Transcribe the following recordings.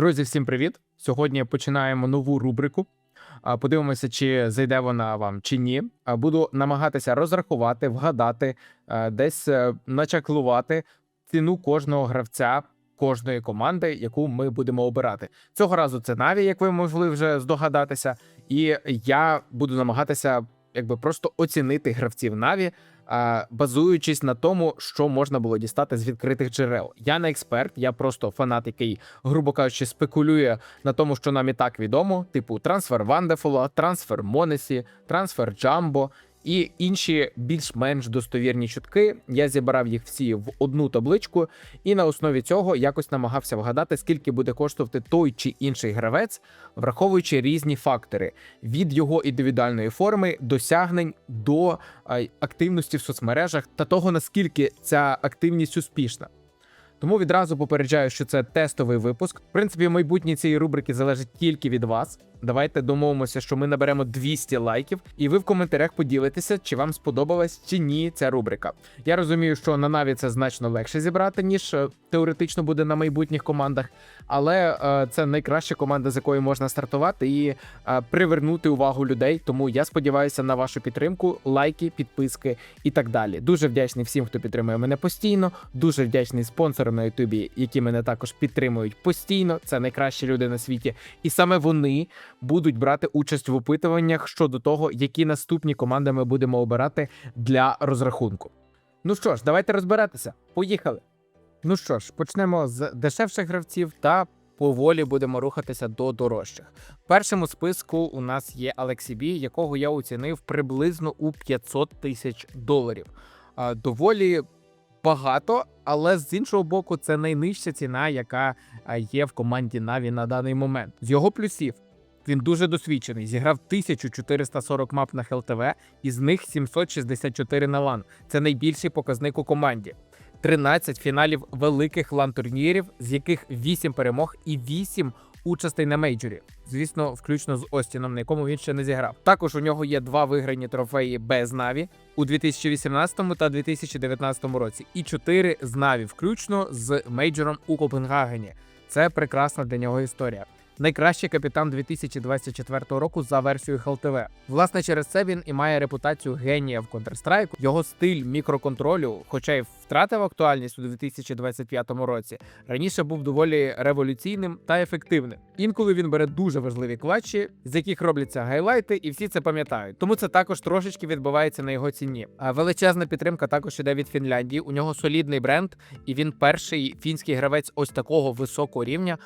Друзі, всім привіт! Сьогодні починаємо нову рубрику. Подивимося, чи зайде вона вам чи ні. Буду намагатися розрахувати, вгадати, десь е, начаклувати ціну кожного гравця кожної команди, яку ми будемо обирати. Цього разу це Наві, як ви могли вже здогадатися, і я буду намагатися якби просто оцінити гравців Наві, базуючись на тому, що можна було дістати з відкритих джерел. Я не експерт, я просто фанат, який, грубо кажучи, спекулює на тому, що нам і так відомо: типу трансфер Вандефола, трансфер Монесі, трансфер Джамбо. І інші більш-менш достовірні чутки я зібрав їх всі в одну табличку, і на основі цього якось намагався вгадати, скільки буде коштувати той чи інший гравець, враховуючи різні фактори від його індивідуальної форми, досягнень до активності в соцмережах та того наскільки ця активність успішна. Тому відразу попереджаю, що це тестовий випуск. В принципі, майбутнє цієї рубрики залежить тільки від вас. Давайте домовимося, що ми наберемо 200 лайків, і ви в коментарях поділитеся, чи вам сподобалась чи ні ця рубрика. Я розумію, що на Наві це значно легше зібрати, ніж е, теоретично буде на майбутніх командах, але е, це найкраща команда, з якої можна стартувати і е, привернути увагу людей. Тому я сподіваюся на вашу підтримку, лайки, підписки і так далі. Дуже вдячний всім, хто підтримує мене постійно. Дуже вдячний спонсорам на Ютубі, які мене також підтримують постійно. Це найкращі люди на світі, і саме вони будуть брати участь в опитуваннях щодо того, які наступні команди ми будемо обирати для розрахунку. Ну що ж, давайте розбиратися. Поїхали. Ну що ж, почнемо з дешевших гравців та поволі будемо рухатися до дорожчих. В першому списку у нас є Алексі Бі, якого я оцінив приблизно у 500 тисяч доларів. Доволі багато, але з іншого боку, це найнижча ціна, яка є в команді Наві на даний момент. З його плюсів. Він дуже досвідчений. Зіграв 1440 мап на ХЛТВ, із них 764 на лан. Це найбільший показник у команді. 13 фіналів великих лан турнірів, з яких 8 перемог і 8 участей на мейджорі. Звісно, включно з Остіном, на якому він ще не зіграв. Також у нього є два виграні трофеї без Наві у 2018 та 2019 році, і 4 з Наві, включно з мейджором у Копенгагені. Це прекрасна для нього історія. Найкращий капітан 2024 року за версією ХЛТВ. Власне, через це він і має репутацію генія в Counter-Strike. Його стиль мікроконтролю, хоча й втратив актуальність у 2025 році, раніше був доволі революційним та ефективним. Інколи він бере дуже важливі клатчі, з яких робляться гайлайти, і всі це пам'ятають. Тому це також трошечки відбувається на його ціні. А величезна підтримка також іде від Фінляндії. У нього солідний бренд, і він перший фінський гравець ось такого високого рівня.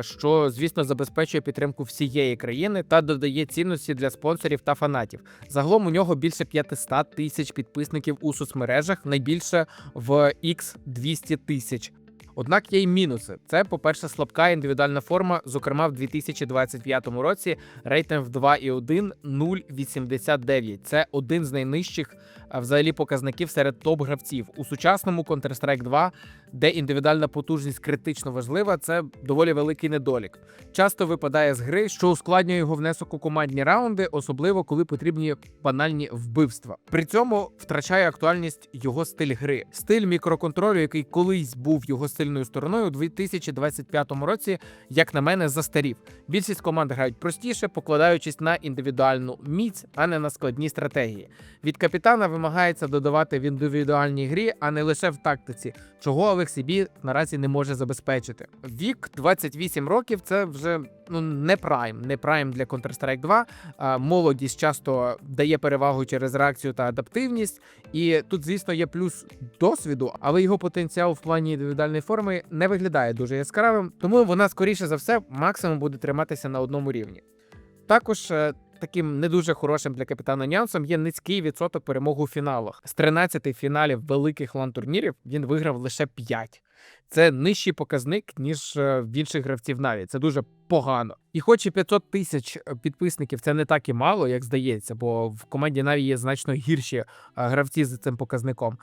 що звісно забезпечує підтримку всієї країни та додає цінності для спонсорів та фанатів. Загалом у нього більше 500 тисяч підписників у соцмережах, найбільше в X 200 тисяч. Однак є й мінуси. Це, по-перше, слабка індивідуальна форма. Зокрема, в 2025 році рейтинг 2,1 0,89. Це один з найнижчих взагалі показників серед топ-гравців. У сучасному Counter-Strike 2, де індивідуальна потужність критично важлива, це доволі великий недолік. Часто випадає з гри, що ускладнює його внесок у командні раунди, особливо коли потрібні банальні вбивства. При цьому втрачає актуальність його стиль гри, стиль мікроконтролю, який колись був його сильною стороною у 2025 році, як на мене, застарів. Більшість команд грають простіше, покладаючись на індивідуальну міць, а не на складні стратегії. Від капітана вимагається додавати в індивідуальній грі, а не лише в тактиці, чого Олексій Бі наразі не може забезпечити. Вік 28 років це вже ну не прайм, не прайм для Counter-Strike 2. А, молодість часто дає перевагу через реакцію та адаптивність. І тут, звісно, є плюс досвіду, але його потенціал в плані індивідуальної форми не виглядає дуже яскравим, тому вона скоріше за все максимум буде триматися на одному рівні. Також е, таким не дуже хорошим для капітана нюансом є низький відсоток перемог у фіналах. З 13 фіналів великих лан-турнірів він виграв лише 5. Це нижчий показник, ніж е, в інших гравців Наві. Це дуже погано. І хоч і 500 тисяч е, підписників це не так і мало, як здається, бо в команді Наві є значно гірші е, гравці з цим показником.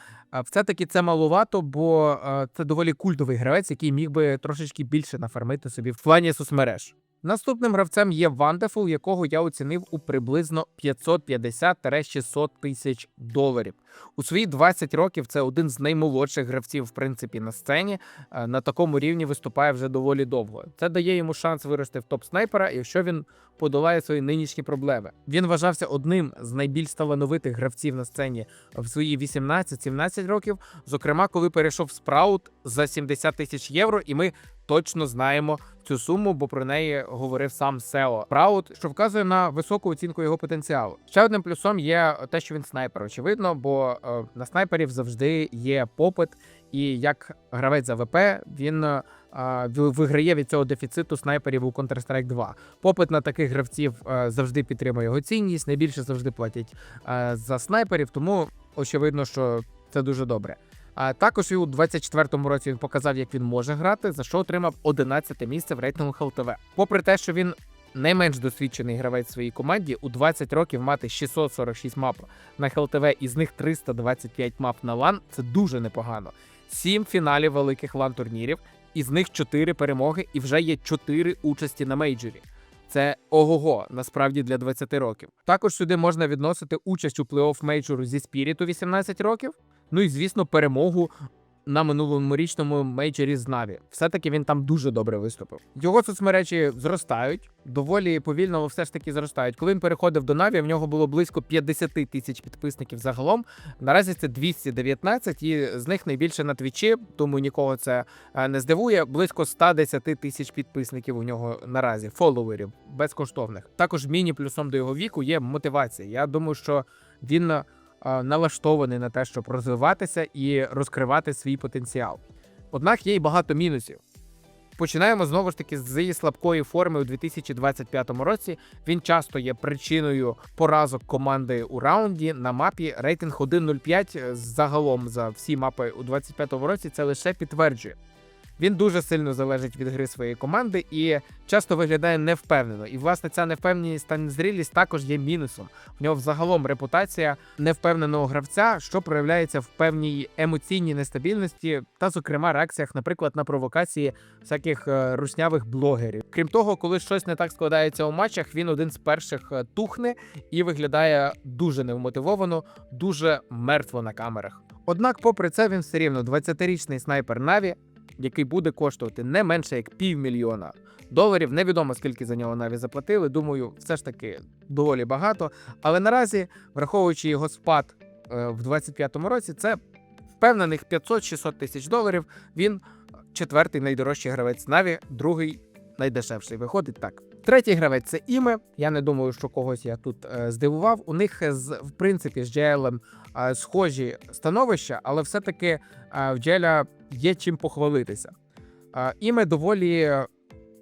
Все-таки це маловато, бо це доволі культовий гравець, який міг би трошечки більше нафармити собі в плані соцмереж. Наступним гравцем є Вандефул, якого я оцінив у приблизно 550-600 тисяч доларів. У свої 20 років це один з наймолодших гравців, в принципі, на сцені. Е, На такому рівні виступає вже доволі довго. Це дає йому шанс вирости в топ снайпера, якщо він подолає свої нинішні проблеми. Він вважався одним з найбільш талановитих гравців на сцені в свої 18-17 років. Зокрема, коли перейшов в спраут за 70 тисяч євро, і ми точно знаємо цю суму, бо про неї говорив сам Сео Праут, що вказує на високу оцінку його потенціалу. Ще одним плюсом є те, що він снайпер, очевидно, бо е, на снайперів завжди є попит, і як гравець за ВП він е, виграє від цього дефіциту снайперів у Counter-Strike 2. Попит на таких гравців е, завжди підтримує його цінність. Найбільше завжди платять за снайперів, тому очевидно, що це дуже добре. А також і у 24-му році він показав, як він може грати, за що отримав 11 місце в рейтингу ХЛТВ. Попри те, що він найменш досвідчений гравець в своїй команді, у 20 років мати 646 мап на ХЛТВ, із них 325 мап на лан це дуже непогано. Сім фіналів великих лан турнірів, із них 4 перемоги, і вже є 4 участі на мейджорі. Це ого-го, насправді для 20 років. Також сюди можна відносити участь у плей-офф мейджору зі Спіріту 18 років. Ну і звісно, перемогу на минулому річному мейджорі з Наві. Все-таки він там дуже добре виступив. Його соцмережі зростають, доволі повільно, все ж таки зростають. Коли він переходив до Наві, в нього було близько 50 тисяч підписників загалом. Наразі це 219, і з них найбільше на твічі, тому нікого це е, не здивує. Близько 110 тисяч підписників у нього наразі, фоловерів безкоштовних. Також міні-плюсом до його віку є мотивація. Я думаю, що він е, налаштований на те, щоб розвиватися і розкривати свій потенціал. Однак є й багато мінусів. Починаємо знову ж таки з її слабкої форми у 2025 році. Він часто є причиною поразок команди у раунді на мапі. Рейтинг 1.05 загалом за всі мапи у 2025 році це лише підтверджує. Він дуже сильно залежить від гри своєї команди і часто виглядає невпевнено. І власне ця невпевненість та незрілість також є мінусом. В нього взагалом репутація невпевненого гравця, що проявляється в певній емоційній нестабільності, та, зокрема, реакціях, наприклад, на провокації всяких е, руснявих блогерів. Крім того, коли щось не так складається у матчах, він один з перших е, тухне і виглядає дуже невмотивовано, дуже мертво на камерах. Однак, попри це, він все рівно 20-річний снайпер Наві, який буде коштувати не менше як півмільйона доларів. Невідомо скільки за нього наві заплатили. Думаю, все ж таки доволі багато. Але наразі, враховуючи його спад е, в 25-му році, це впевнених 500-600 тисяч доларів. Він четвертий найдорожчий гравець Наві, другий найдешевший. Виходить так. Третій гравець це іме. Я не думаю, що когось я тут е, здивував. У них з в принципі з GL е, схожі становища, але все-таки в GL є чим похвалитися. Іме доволі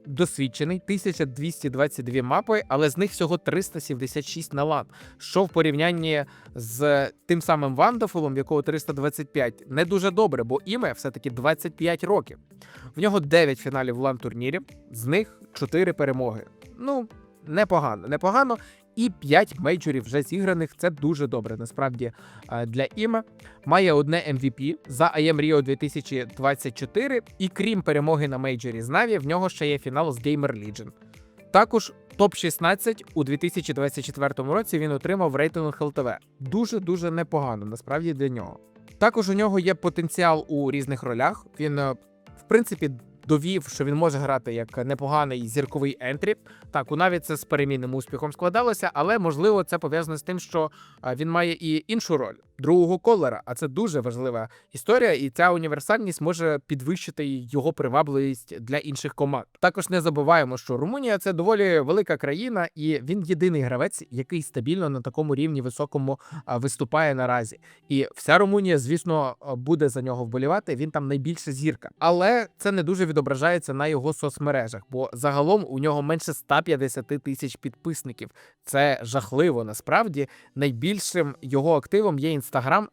досвідчений, 1222 мапи, але з них всього 376 на лан. Що в порівнянні з тим самим Вандафулом, якого 325, не дуже добре, бо іме все-таки 25 років. В нього 9 фіналів лан турнірів, з них 4 перемоги. Ну, непогано, непогано. І 5 мейджорів вже зіграних. Це дуже добре. Насправді е, для іме має одне MVP за IM Rio 2024. І крім перемоги на мейджорі з Наві, в нього ще є фінал з Gamer Legion. Також топ 16 у 2024 році він отримав в рейтингу ХЛТВ. Дуже дуже непогано, насправді для нього. Також у нього є потенціал у різних ролях. Він, е, в принципі, довів, що він може грати як непоганий зірковий ентрі. Так, у навіть це з перемінним успіхом складалося, але можливо це пов'язано з тим, що він має і іншу роль другого колера. А це дуже важлива історія, і ця універсальність може підвищити його привабливість для інших команд. Також не забуваємо, що Румунія це доволі велика країна, і він єдиний гравець, який стабільно на такому рівні високому виступає наразі. І вся Румунія, звісно, буде за нього вболівати. Він там найбільша зірка, але це не дуже відображається на його соцмережах, бо загалом у нього менше 150 тисяч підписників. Це жахливо. Насправді найбільшим його активом є інстаграм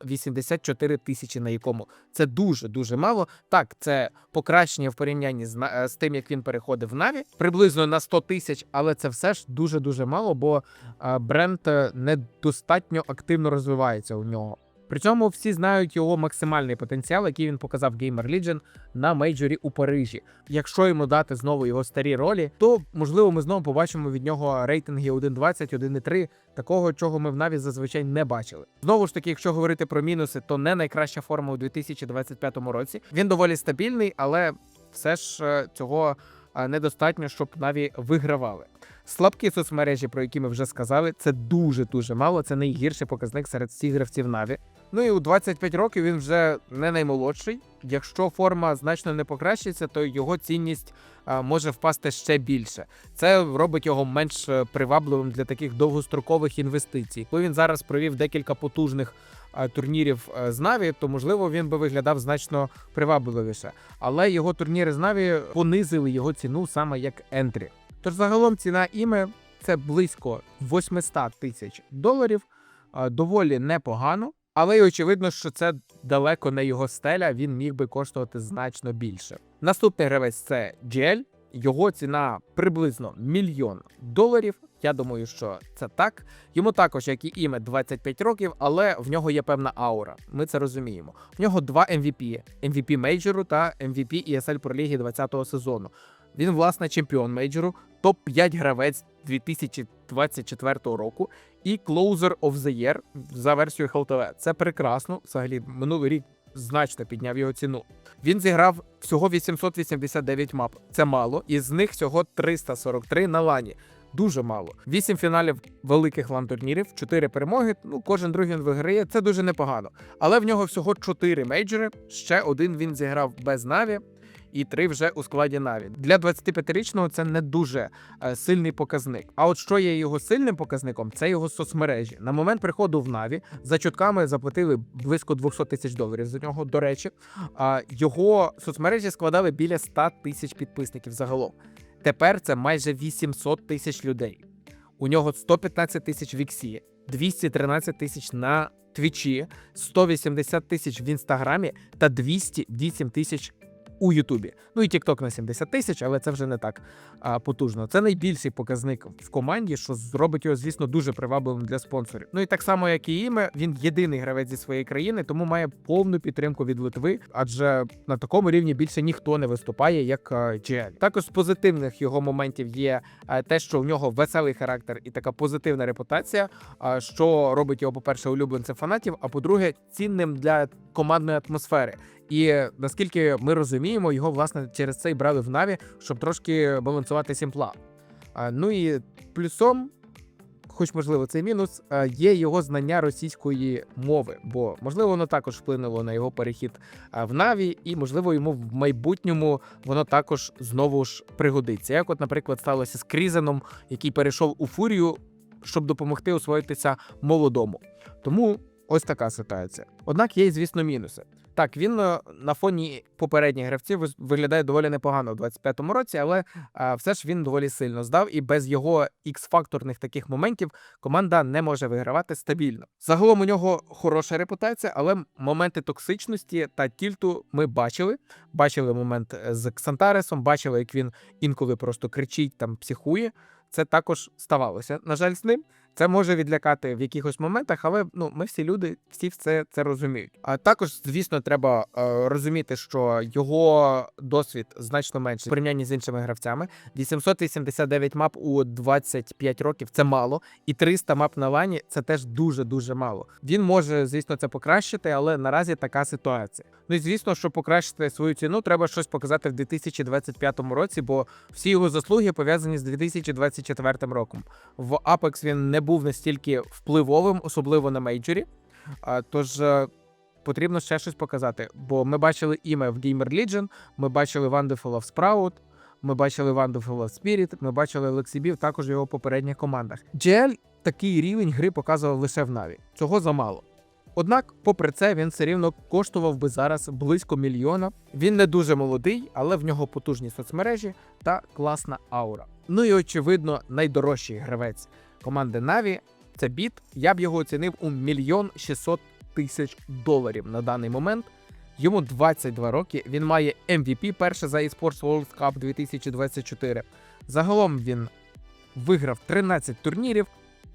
84 тисячі, на якому це дуже дуже мало. Так, це покращення в порівнянні з, е, з тим, як він переходив в Наві, приблизно на 100 тисяч, але це все ж дуже дуже мало, бо е, бренд е, недостатньо активно розвивається у нього. При цьому всі знають його максимальний потенціал, який він показав Gamer Legion на мейджорі у Парижі. Якщо йому дати знову його старі ролі, то можливо ми знову побачимо від нього рейтинги 1.20, 1.3, такого, чого ми в Наві зазвичай не бачили. Знову ж таки, якщо говорити про мінуси, то не найкраща форма у 2025 році. Він доволі стабільний, але все ж е, цього е, недостатньо, щоб Наві вигравали. Слабкі соцмережі, про які ми вже сказали, це дуже дуже мало. Це найгірший показник серед всіх гравців Наві. Ну і у 25 років він вже не наймолодший. Якщо форма значно не покращиться, то його цінність може впасти ще більше. Це робить його менш е, привабливим для таких довгострокових інвестицій. Коли він зараз провів декілька потужних турнірів е, з Наві, то можливо він би виглядав значно привабливіше. Але його турніри з Наві понизили його ціну саме як ентрі. Тож загалом ціна іме це близько 800 тисяч доларів, доволі непогано. Але й очевидно, що це далеко не його стеля, він міг би коштувати значно більше. Наступний гравець це GL. Його ціна приблизно мільйон доларів. Я думаю, що це так. Йому також, як і іме, 25 років, але в нього є певна аура. Ми це розуміємо. В нього два MVP: MVP мейджору та MVP ESL Pro Ліги 20-го сезону. Він, власне, чемпіон мейджору, топ-5 гравець 2024 року і Closer of the Year за версією HLTV. Це прекрасно. Взагалі, минулий рік значно підняв його ціну. Він зіграв всього 889 мап. Це мало, і з них всього 343 на лані. Дуже мало. Вісім фіналів великих лан-турнірів, чотири перемоги. Ну, кожен другий він виграє. Це дуже непогано. Але в нього всього чотири мейджори. Ще один він зіграв без Наві. І три вже у складі Наві. Для 25-річного це не дуже е, сильний показник. А от що є його сильним показником, це його соцмережі. На момент приходу в Наві за чутками заплатили близько 200 тисяч доларів за нього. До речі, його соцмережі складали біля 100 тисяч підписників загалом. Тепер це майже 800 тисяч людей. У нього 115 тисяч в Іксі, 213 тисяч на Твічі, 180 тисяч в інстаграмі та 208 тисяч у Ютубі. Ну і TikTok на 70 тисяч, але це вже не так а, потужно. Це найбільший показник в команді, що зробить його, звісно, дуже привабливим для спонсорів. Ну і так само, як і іме, він єдиний гравець зі своєї країни, тому має повну підтримку від Литви, адже на такому рівні більше ніхто не виступає, як GL. Також з позитивних його моментів є те, що в нього веселий характер і така позитивна репутація, що робить його, по-перше, улюбленцем фанатів, а по-друге, цінним для командної атмосфери. І наскільки ми розуміємо, його власне через це й брали в Наві, щоб трошки балансувати сімпла. Ну і плюсом, хоч можливо, це мінус, є його знання російської мови, бо можливо воно також вплинуло на його перехід в Наві, і можливо йому в майбутньому воно також знову ж пригодиться. Як, от, наприклад, сталося з Крізеном, який перейшов у фурію, щоб допомогти освоїтися молодому. Тому ось така ситуація. Однак є, звісно, мінуси. Так, він е, на фоні попередніх гравців виглядає доволі непогано у 25-му році, але е, все ж він доволі сильно здав, і без його ікс-факторних таких моментів команда не може вигравати стабільно. Загалом у нього хороша репутація, але моменти токсичності та тільту ми бачили. Бачили момент е, з Ксантаресом, бачили, як він інколи просто кричить там психує. Це також ставалося. На жаль, з ним. Це може відлякати в якихось моментах, але ну ми всі люди, всі все це розуміють. А також, звісно, треба е, розуміти, що його досвід значно менший в порівнянні з іншими гравцями. 889 мап у 25 років це мало, і 300 мап на лані це теж дуже дуже мало. Він може, звісно, це покращити, але наразі така ситуація. Ну і звісно, щоб покращити свою ціну, треба щось показати в 2025 році, бо всі його заслуги пов'язані з 2024 роком. В Apex він не був настільки впливовим, особливо на мейджорі. Тож е, потрібно ще щось показати. Бо ми бачили іме в Gamer Legion, ми бачили Wonderful of Sprout, ми бачили Wonderful of Spirit, ми бачили Лексібів також в його попередніх командах. GL такий рівень гри показував лише в Наві. Цього замало. Однак, попри це, він все рівно коштував би зараз близько мільйона. Він не дуже молодий, але в нього потужні соцмережі та класна аура. Ну і очевидно, найдорожчий гравець команди Наві це біт. Я б його оцінив у мільйон 600 тисяч доларів на даний момент. Йому 22 роки. Він має MVP перше за eSports World Cup 2024. Загалом він виграв 13 турнірів.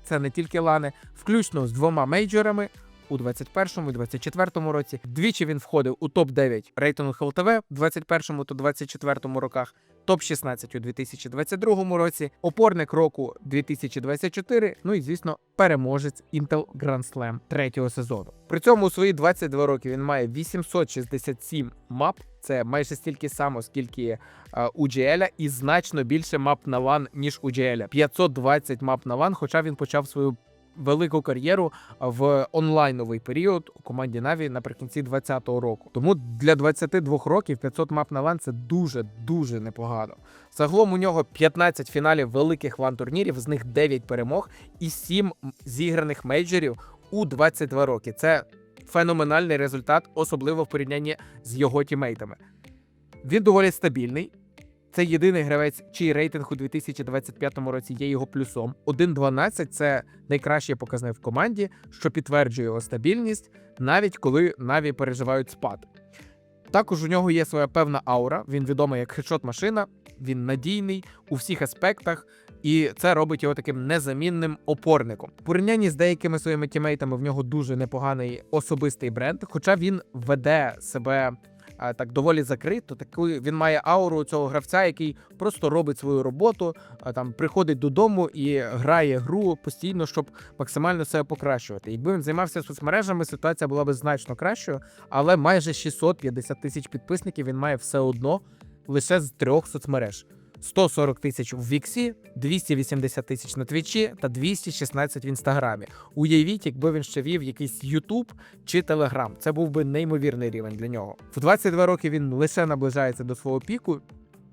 Це не тільки лани, включно з двома мейджорами. У 21-му і 24-му році. Двічі він входив у топ-9 рейтингу ЛТВ в 21-му та 24-му роках, топ-16 у 2022 році, опорник року 2024, ну і звісно, переможець Intel Grand Slam третього сезону. При цьому у свої 22 роки він має 867 мап. Це майже стільки само, скільки а, у GL, і значно більше мап на LAN, ніж у GL. 520 мап на LAN, хоча він почав свою велику кар'єру в онлайновий період у команді Na'Vi наприкінці 2020 року. Тому для 22 років 500 мап на LAN – це дуже дуже непогано. Загалом у нього 15 фіналів великих LAN турнірів, з них 9 перемог і 7 зіграних мейджорів у 22 роки. Це феноменальний результат, особливо в порівнянні з його тімейтами. Він доволі стабільний. Це єдиний гравець, чий рейтинг у 2025 році є його плюсом. 1.12 – це найкращий показник в команді, що підтверджує його стабільність, навіть коли Наві переживають спад. Також у нього є своя певна аура. Він відомий як хедшот-машина, він надійний у всіх аспектах, і це робить його таким незамінним опорником. В порівнянні з деякими своїми тімейтами в нього дуже непоганий особистий бренд, хоча він веде себе так доволі закрито. Таку він має ауру цього гравця, який просто робить свою роботу, там приходить додому і грає гру постійно, щоб максимально себе покращувати. Якби він займався соцмережами, ситуація була б значно кращою, але майже 650 тисяч підписників він має все одно лише з трьох соцмереж. 140 тисяч в Віксі, 280 тисяч на Твічі та 216 в інстаграмі. Уявіть, якби він ще вів якийсь Ютуб чи Телеграм. Це був би неймовірний рівень для нього. В 22 роки він лише наближається до свого піку,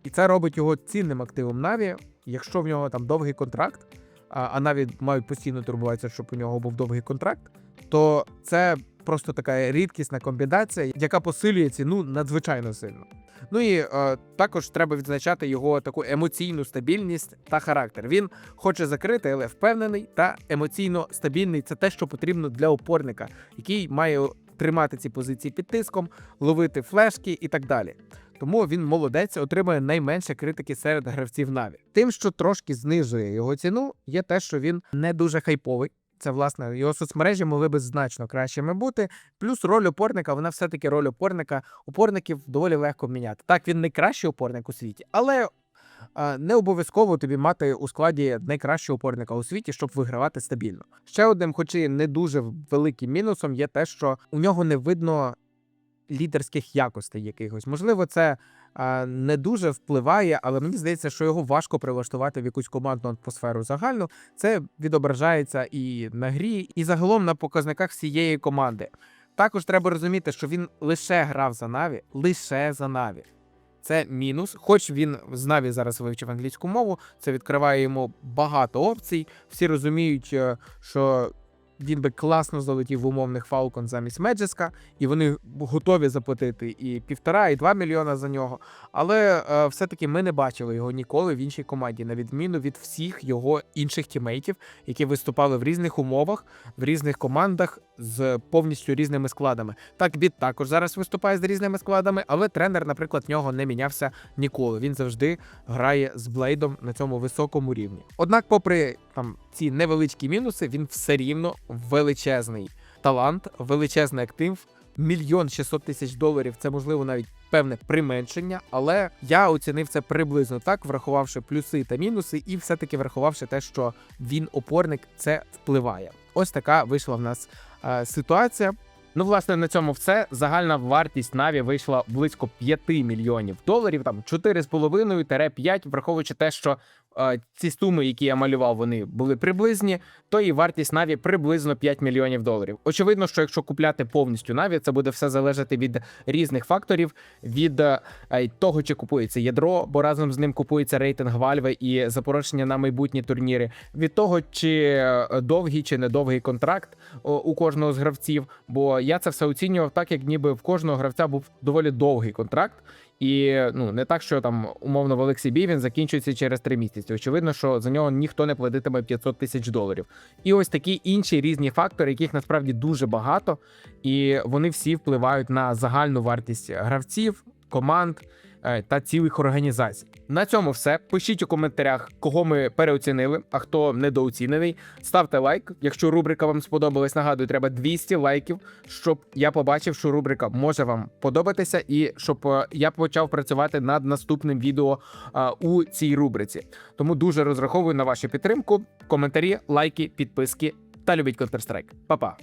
і це робить його цінним активом Наві. Якщо в нього там довгий контракт, а а Наві мають постійно турбуватися, щоб у нього був довгий контракт, то це просто така рідкісна комбінація, яка посилює ціну надзвичайно сильно. Ну і е, також треба відзначати його таку емоційну стабільність та характер. Він хоче закрити, але впевнений та емоційно стабільний. Це те, що потрібно для опорника, який має тримати ці позиції під тиском, ловити флешки і так далі. Тому він молодець, отримує найменше критики серед гравців Наві. Тим, що трошки знижує його ціну, є те, що він не дуже хайповий. Це власне його соцмережі могли би значно кращими бути. Плюс роль опорника, вона все-таки роль опорника. Опорників доволі легко міняти. Так, він найкращий опорник у світі, але не обов'язково тобі мати у складі найкращого опорника у світі, щоб вигравати стабільно. Ще одним, хоч і не дуже великим мінусом, є те, що у нього не видно лідерських якостей якихось. Можливо, це не дуже впливає, але мені здається, що його важко прилаштувати в якусь командну атмосферу загальну. Це відображається і на грі, і загалом на показниках всієї команди. Також треба розуміти, що він лише грав за Наві, лише за Наві. Це мінус, хоч він з Наві зараз вивчив англійську мову, це відкриває йому багато опцій. Всі розуміють, е, що він би класно залетів в умовних Falcon замість Меджеска, і вони готові заплатити і півтора, і два мільйона за нього. Але е, все-таки ми не бачили його ніколи в іншій команді, на відміну від всіх його інших тімейтів, які виступали в різних умовах, в різних командах з повністю різними складами. Так, біт також зараз виступає з різними складами, але тренер, наприклад, нього не мінявся ніколи. Він завжди грає з Блейдом на цьому високому рівні. Однак, попри там ці невеличкі мінуси, він все рівно величезний талант, величезний актив. Мільйон 600 тисяч доларів це можливо навіть певне применшення, але я оцінив це приблизно так, врахувавши плюси та мінуси, і все-таки врахувавши те, що він опорник, це впливає. Ось така вийшла в нас е, ситуація. Ну, власне, на цьому все. Загальна вартість Наві вийшла близько 5 мільйонів доларів, там 4,5-5, враховуючи те, що ці суми, які я малював, вони були приблизні, то і вартість Наві приблизно 5 мільйонів доларів. Очевидно, що якщо купляти повністю Наві, це буде все залежати від різних факторів, від е, того, чи купується ядро, бо разом з ним купується рейтинг Valve і запороження на майбутні турніри, від того, чи е, довгий чи недовгий контракт у кожного з гравців. Бо я це все оцінював так, як ніби в кожного гравця був доволі довгий контракт. І ну не так, що там умовно в Олексій Бій він закінчується через три місяці. Очевидно, що за нього ніхто не платитиме 500 тисяч доларів. І ось такі інші різні фактори, яких насправді дуже багато, і вони всі впливають на загальну вартість гравців, команд. Е, та цілих організацій. На цьому все. Пишіть у коментарях, кого ми переоцінили, а хто недооцінений. Ставте лайк. Якщо рубрика вам сподобалась, нагадую, треба 200 лайків, щоб я побачив, що рубрика може вам подобатися, і щоб е, я почав працювати над наступним відео е, у цій рубриці. Тому дуже розраховую на вашу підтримку. Коментарі, лайки, підписки та любіть Counter-Strike. Па-па!